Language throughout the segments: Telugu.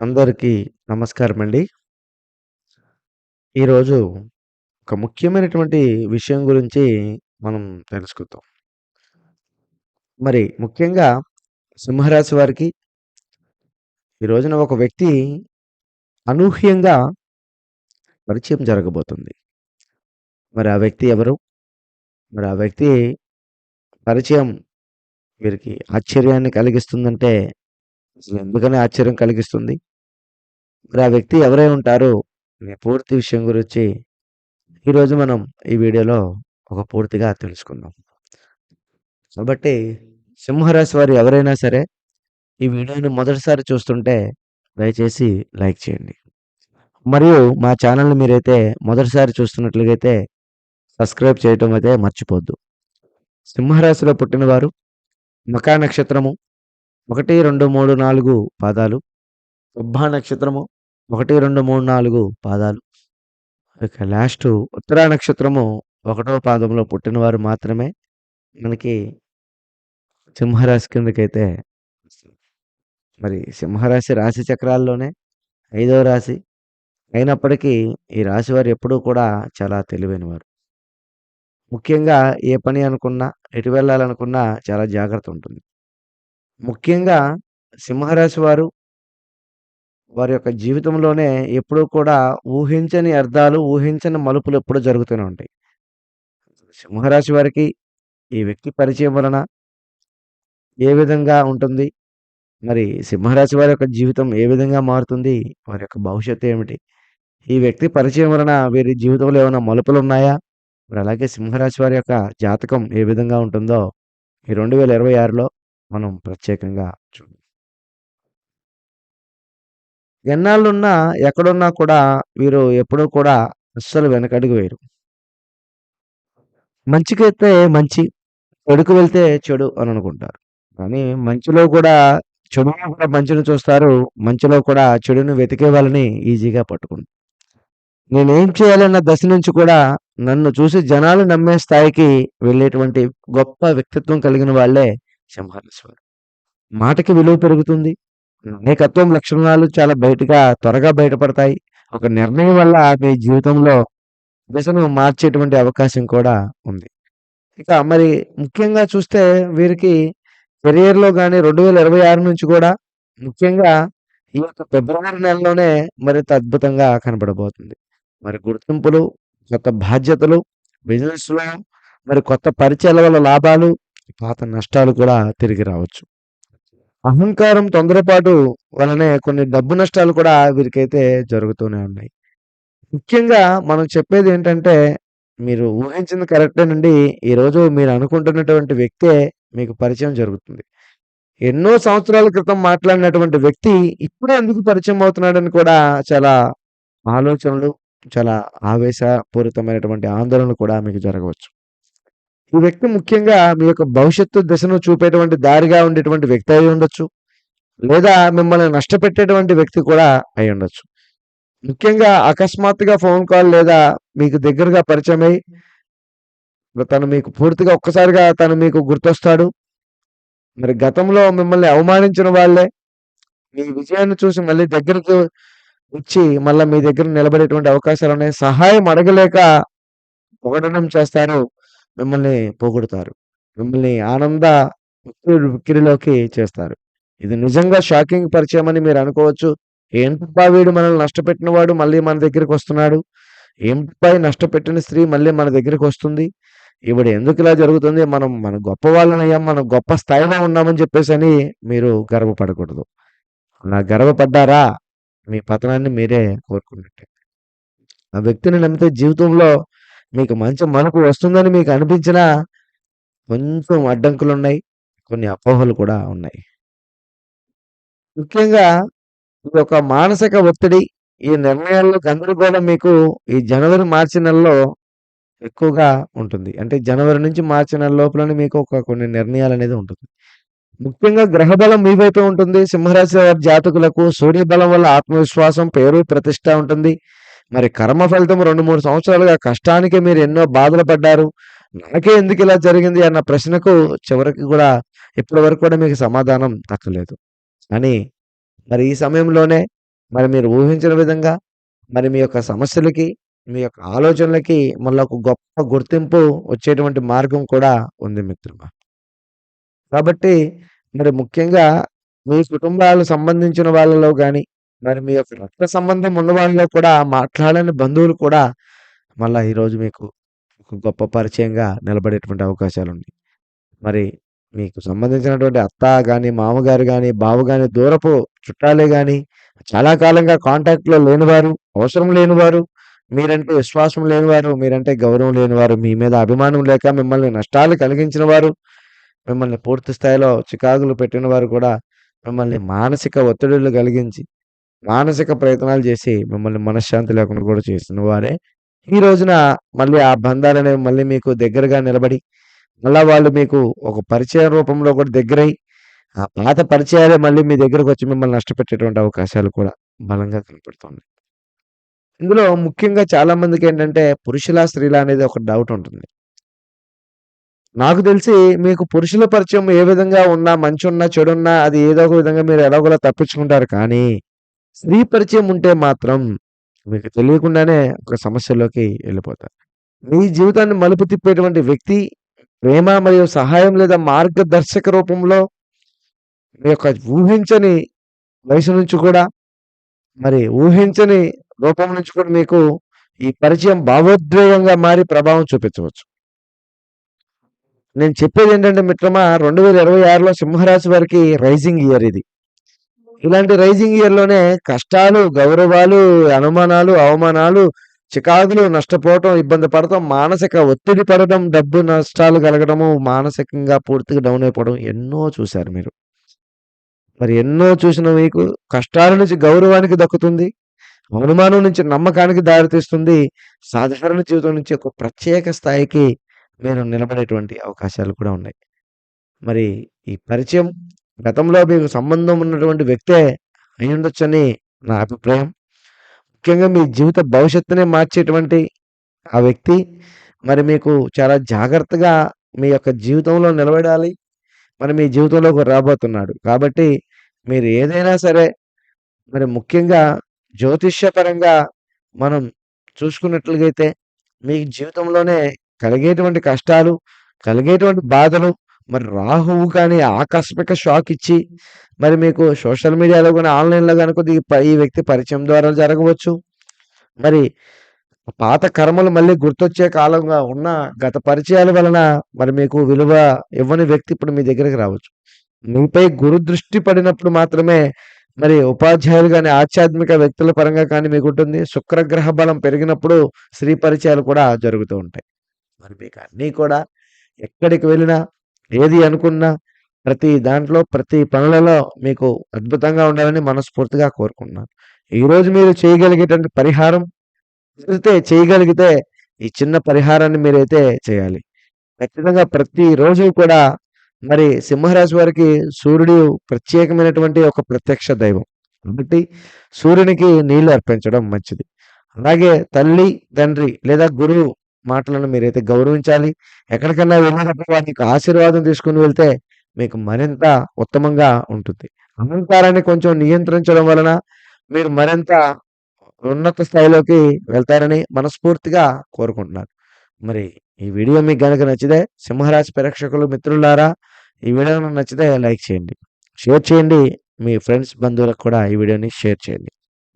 అందరికీ నమస్కారం అండి ఈరోజు ఒక ముఖ్యమైనటువంటి విషయం గురించి మనం తెలుసుకుందాం. మరి ముఖ్యంగా సింహరాశి వారికి ఈ రోజున ఒక వ్యక్తి అనూహ్యంగా పరిచయం జరగబోతుంది. మరి ఆ వ్యక్తి ఎవరు? మరి ఆ వ్యక్తి పరిచయం వీరికి ఆశ్చర్యాన్ని కలిగిస్తుందంటే అసలు ఎందుకని ఆశ్చర్యం కలిగిస్తుంది? ఆ వ్యక్తి ఎవరై ఉంటారు? అనే పూర్తి విషయం గురించి ఈరోజు మనం ఈ వీడియోలో ఒక పూర్తిగా తెలుసుకుందాం. కాబట్టి సింహరాశి వారు ఎవరైనా సరే ఈ వీడియోని మొదటిసారి చూస్తుంటే దయచేసి లైక్ చేయండి. మరియు మా ఛానల్‌ని మీరైతే మొదటిసారి చూస్తున్నట్లయితే సబ్స్క్రైబ్ చేయటం అయితే మర్చిపోద్దు. సింహరాశిలో పుట్టినవారు మకా నక్షత్రము 1, 2, 3, 4 పాదాలు. పుబ్బా నక్షత్రము 1, 2, 3, 4 పాదాలు. ఇక లాస్ట్ ఉత్తరా నక్షత్రము ఒకటో పాదంలో పుట్టినవారు మాత్రమే మనకి సింహరాశి కిందకైతే వస్తుంది. మరి సింహరాశి రాశి చక్రాల్లోనే ఐదవ రాశి. అయినప్పటికీ ఈ రాశి వారు ఎప్పుడూ కూడా చాలా తెలివైనవారు. ముఖ్యంగా ఏ పని అనుకున్నా, ఎటు వెళ్ళాలనుకున్నా చాలా జాగ్రత్త ఉంటుంది. ముఖ్యంగా సింహరాశి వారు వారి యొక్క జీవితంలోనే ఎప్పుడూ కూడా ఊహించని అర్థాలు, ఊహించని మలుపులు ఎప్పుడూ జరుగుతూనే ఉంటాయి. సింహరాశి వారికి ఈ వ్యక్తి పరిచయం వలన ఏ విధంగా ఉంటుంది? మరి సింహరాశి వారి యొక్క జీవితం ఏ విధంగా మారుతుంది? వారి యొక్క భవిష్యత్తు ఏమిటి? ఈ వ్యక్తి పరిచయం వలన వీరి జీవితంలో ఏమైనా మలుపులు ఉన్నాయా మరి అలాగే సింహరాశి వారి యొక్క జాతకం ఏ విధంగా ఉంటుందో ఈ 2026లో మనం ప్రత్యేకంగా చూద్దాం. ఎన్నాళ్ళున్నా, ఎక్కడున్నా కూడా వీరు ఎప్పుడూ కూడా అస్సలు వెనకడుగు వేయరు. మంచికైతే మంచి, చెడుకు వెళ్తే చెడు అని అనుకుంటారు. కానీ మంచిలో కూడా చెడులో కూడా మంచిని చూస్తారు. మంచిలో కూడా చెడుని వెతికే వాళ్ళని ఈజీగా పట్టుకుంటారు. నేనేం చేయాలన్న దశ నుంచి కూడా నన్ను చూసి జనాలు నమ్మే స్థాయికి వెళ్ళేటువంటి గొప్ప వ్యక్తిత్వం కలిగిన వాళ్ళే సింహరాశి మాటకి విలువ పెరుగుతుంది. నాయకత్వం లక్షణాలు చాలా బయటగా త్వరగా బయటపడతాయి. ఒక నిర్ణయం వల్ల మీ జీవితంలో దిశను మార్చేటువంటి అవకాశం కూడా ఉంది. ఇక మరి ముఖ్యంగా చూస్తే వీరికి కెరియర్‌లో కానీ రెండు వేల ఇరవై ఆరు నుంచి కూడా ముఖ్యంగా ఈ యొక్క ఫిబ్రవరి నెలలోనే మరింత అద్భుతంగా కనపడబోతుంది. మరి గుర్తింపులు, కొత్త బాధ్యతలు, బిజినెస్‌లో మరి కొత్త పరిచయాల వల్ల లాభాలు, పాత నష్టాలు కూడా తిరిగి రావచ్చు. అహంకారం, తొందరపాటు వలనే కొన్ని డబ్బు నష్టాలు కూడా వీరికైతే జరుగుతూనే ఉన్నాయి. ముఖ్యంగా మనం చెప్పేది ఏంటంటే మీరు ఊహించింది కరెక్టేనండి. ఈరోజు మీరు అనుకుంటున్నటువంటి వ్యక్తే మీకు పరిచయం జరుగుతుంది. ఎన్నో సంవత్సరాల క్రితం మాట్లాడినటువంటి వ్యక్తి ఇప్పుడే ఎందుకు పరిచయం అవుతున్నాడని కూడా చాలా ఆలోచనలు, చాలా ఆవేశపూరితమైనటువంటి ఆందోళనలు కూడా మీకు జరగవచ్చు. ఈ వ్యక్తి ముఖ్యంగా మీ యొక్క భవిష్యత్తు దిశను చూపేటువంటి దారిగా ఉండేటువంటి వ్యక్తి అయి ఉండొచ్చు. లేదా మిమ్మల్ని నష్టపెట్టేటువంటి వ్యక్తి కూడా అయ్యుండొచ్చు. ముఖ్యంగా అకస్మాత్తుగా ఫోన్ కాల్ లేదా మీకు దగ్గరగా పరిచయమై తను మీకు పూర్తిగా ఒక్కసారిగా తను మీకు గుర్తొస్తాడు. మరి గతంలో మిమ్మల్ని అవమానించిన వాళ్ళే మీ విజయాన్ని చూసి మళ్ళీ దగ్గరకు వచ్చి మళ్ళీ మీ దగ్గర నిలబడేటువంటి అవకాశాలు ఉన్నాయి సహాయం అడగలేక పొగడడం చేస్తారు. మిమ్మల్ని పోగొడతారు మిమ్మల్ని ఆనంద ఉక్కిరి చేస్తారు. ఇది నిజంగా షాకింగ్ పరిచయం అని మీరు అనుకోవచ్చు. ఏంటబ్బా వీడు మనల్ని నష్టపెట్టినవాడు మళ్ళీ మన దగ్గరికొస్తున్నాడు. ఏంటబ్బా ఈ నష్టపెట్టిన స్త్రీ మళ్ళీ మన దగ్గరికొస్తుంది. ఈవిడ ఎందుకిలా జరుగుతుంది? మనం మన గొప్పవాళ్ళమయ్యాం. మనం గొప్ప స్థాయిలో ఉన్నామని చెప్పేసని మీరు గర్వపడకూడదు. అలా గర్వపడ్డారా మీ పతనాన్ని మీరే కోరుకున్నట్టే. ఆ వ్యక్తిని నమ్మితే జీవితంలో మీకు మంచి మలుపు వస్తుందని మీకు అనిపించినా కొంచెం అడ్డంకులున్నాయి. కొన్ని అపోహలు కూడా ఉన్నాయి. ముఖ్యంగా ఈ యొక్క మానసిక ఒత్తిడి, ఈ నిర్ణయాల్లో గందరగోళం మీకు ఈ జనవరి, మార్చి నెలలో ఎక్కువగా ఉంటుంది. అంటే జనవరి నుంచి మార్చి నెల లోపలనే మీకు ఒక కొన్ని నిర్ణయాలు అనేది ఉంటుంది. ముఖ్యంగా గ్రహబలం మీ వైపే ఉంటుంది. సింహరాశి వారి జాతకులకు సూర్య బలం వల్ల ఆత్మవిశ్వాసం, పేరు, ప్రతిష్ట ఉంటుంది. మరి కర్మ ఫలితం 2, 3 సంవత్సరాలుగా కష్టానికి మీరు ఎన్నో బాధలు పడ్డారు. నాకే ఇలా జరిగింది అన్న ప్రశ్నకు చివరికి కూడా ఇప్పటి వరకు కూడా మీకు సమాధానం దక్కలేదు. అని మరి ఈ సమయంలోనే మరి మీరు ఊహించిన విధంగా మరి మీ యొక్క సమస్యలకి, మీ యొక్క ఆలోచనలకి మళ్ళీ ఒక గొప్ప గుర్తింపు వచ్చేటువంటి మార్గం కూడా ఉంది మిత్రమా. కాబట్టి మరి ముఖ్యంగా మీ కుటుంబాలు సంబంధించిన వాళ్ళలో కానీ మరి మీ యొక్క రక్త సంబంధం ఉన్న వాళ్ళలో కూడా మాట్లాడని బంధువులు కూడా మళ్ళా ఈరోజు మీకు ఒక గొప్ప పరిచయంగా నిలబడేటువంటి అవకాశాలు ఉన్నాయి. మరి మీకు సంబంధించినటువంటి అత్త కానీ మామగారు కానీ బావ కానీ దూరపు చుట్టాలే కానీ చాలా కాలంగా కాంటాక్ట్‌లో లేనివారు, అవసరం లేనివారు, మీరంటే విశ్వాసం లేనివారు, మీరంటే గౌరవం లేనివారు, మీ మీద అభిమానం లేక మిమ్మల్ని నష్టాలు కలిగించిన వారు, మిమ్మల్ని పూర్తి స్థాయిలో చికాకులు పెట్టిన వారు కూడా మిమ్మల్ని మానసిక ఒత్తిడులు కలిగించి, మానసిక ప్రయత్నాలు చేసి మిమ్మల్ని మనశ్శాంతి లేకుండా కూడా చేసిన వారే, ఈ రోజున మళ్ళీ ఆ బంధాలనేవి మళ్ళీ మీకు దగ్గరగా నిలబడి, మళ్ళా వాళ్ళు మీకు ఒక పరిచయ రూపంలో కూడా దగ్గరై, ఆ పాత పరిచయాలే మళ్ళీ మీ దగ్గరకొచ్చి మిమ్మల్ని నష్టపెట్టేటువంటి అవకాశాలు కూడా బలంగా కనపడుతున్నాయి. ఇందులో ముఖ్యంగా చాలా మందికేంటంటే పురుషుల స్త్రీల అనేది ఒక డౌట్ ఉంటుంది. నాకు తెలిసి మీకు పురుషుల పరిచయం ఏ విధంగా ఉన్నా, మంచి ఉన్నా చెడున్నా అది ఏదో ఒక విధంగా మీరు ఎలాగోలా తప్పించుకుంటారు. కానీ, స్త్రీ పరిచయం ఉంటే మాత్రం మీకు తెలియకుండానే ఒక సమస్యలోకి వెళ్ళిపోతారు మీ జీవితాన్ని మలుపు తిప్పేటువంటి వ్యక్తి ప్రేమ మరియు సహాయం లేదా మార్గదర్శక రూపంలో మీ యొక్క ఊహించని వయసు నుంచి కూడా మరి ఊహించని రూపం నుంచి కూడా మీకు ఈ పరిచయం భావోద్వేగంగా మారి ప్రభావం చూపించవచ్చు. నేను చెప్పేది ఏంటంటే మిత్రమా 2026లో సింహరాశి వారికి రైజింగ్ ఇయర్ ఇది. ఇలాంటి రైజింగ్ ఇయర్‌లోనే కష్టాలు, గౌరవాలు, అనుమానాలు, అవమానాలు, చికాకులు, నష్టపోవటం, ఇబ్బంది పడటం, మానసిక ఒత్తిడి పడటం డబ్బు నష్టాలు కలగడము, మానసికంగా పూర్తిగా డౌన్ అయిపోవడం ఎన్నో చూశారు మీరు. మరి ఎన్నో చూసిన మీకు కష్టాల నుంచి గౌరవానికి దక్కుతుంది. అనుమానం నుంచి నమ్మకానికి దారితీస్తుంది. సాధారణ జీవితం నుంచి ఒక ప్రత్యేక స్థాయికి మీరు నిలబడేటువంటి అవకాశాలు కూడా ఉన్నాయి. మరి ఈ పరిచయం గతంలో మీకు సంబంధం ఉన్నటువంటి వ్యక్తే అయ్యుండొచ్చని నా అభిప్రాయం. ముఖ్యంగా మీ జీవిత భవిష్యత్తునే మార్చేటువంటి ఆ వ్యక్తి మరి మీకు చాలా జాగ్రత్తగా మీ యొక్క జీవితంలో నిలబడాలి. మరి మీ జీవితంలోకి రాబోతున్నాడు. కాబట్టి మీరు ఏదైనా సరే మరి ముఖ్యంగా జ్యోతిష్యపరంగా మనం చూసుకున్నట్లుగైతే మీ జీవితంలోనే కలిగేటువంటి కష్టాలు, కలిగేటువంటి బాధలు, మరి రాహువు కానీ ఆకస్మిక షాక్ ఇచ్చి మరి మీకు సోషల్ మీడియాలో కానీ ఆన్‌లైన్‌లో కనుక ఈ వ్యక్తి పరిచయం ద్వారా జరగవచ్చు. మరి పాత కర్మలు మళ్ళీ గుర్తొచ్చే కాలంగా ఉన్న గత పరిచయాల వలన మరి మీకు విలువ ఇవ్వని వ్యక్తి ఇప్పుడు మీ దగ్గరికి రావచ్చు. మీపై గురు దృష్టి పడినప్పుడు మాత్రమే మరి ఉపాధ్యాయులు కానీ ఆధ్యాత్మిక వ్యక్తుల పరంగా కానీ మీకు ఉంటుంది శుక్రగ్రహ బలం పెరిగినప్పుడు స్త్రీ పరిచయాలు కూడా జరుగుతూ ఉంటాయి. మరి మీకు అన్నీ కూడా ఎక్కడికి వెళ్ళినా, ఏది అనుకున్నా, ప్రతి దాంట్లో, ప్రతి పనులలో మీకు అద్భుతంగా ఉండాలని మనస్ఫూర్తిగా కోరుకుంటున్నాను. ఈరోజు మీరు చేయగలిగేటువంటి పరిహారం కుదిరితే చేయగలిగితే ఈ చిన్న పరిహారాన్ని మీరైతే చేయాలి. ఖచ్చితంగా ప్రతిరోజు కూడా మరి సింహరాశి వారికి సూర్యుడు ప్రత్యేకమైనటువంటి ఒక ప్రత్యక్ష దైవం. కాబట్టి సూర్యునికి నీళ్ళు అర్పించడం మంచిది. అలాగే తల్లి, తండ్రి లేదా గురువు మాటలను మీరైతే గౌరవించాలి. ఎక్కడికన్నా వెళ్ళినప్పుడు వారికి ఆశీర్వాదం తీసుకొని వెళ్తే మీకు మరింత ఉత్తమంగా ఉంటుంది. అహంకారాన్ని కొంచెం నియంత్రించడం వలన మీరు మరింత ఉన్నత స్థాయిలోకి వెళ్తారని మనస్ఫూర్తిగా కోరుకుంటున్నాను. మరి ఈ వీడియో మీకు గనక నచ్చితే సింహరాశి ప్రేక్షకులు మిత్రులారా ఈ వీడియో నచ్చితే లైక్ చేయండి. షేర్ చేయండి. మీ ఫ్రెండ్స్, బంధువులకు కూడా ఈ వీడియోని షేర్ చేయండి.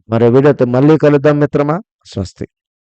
మరో వీడియోతో మళ్ళీ కలుద్దాం మిత్రమా. స్వస్తి.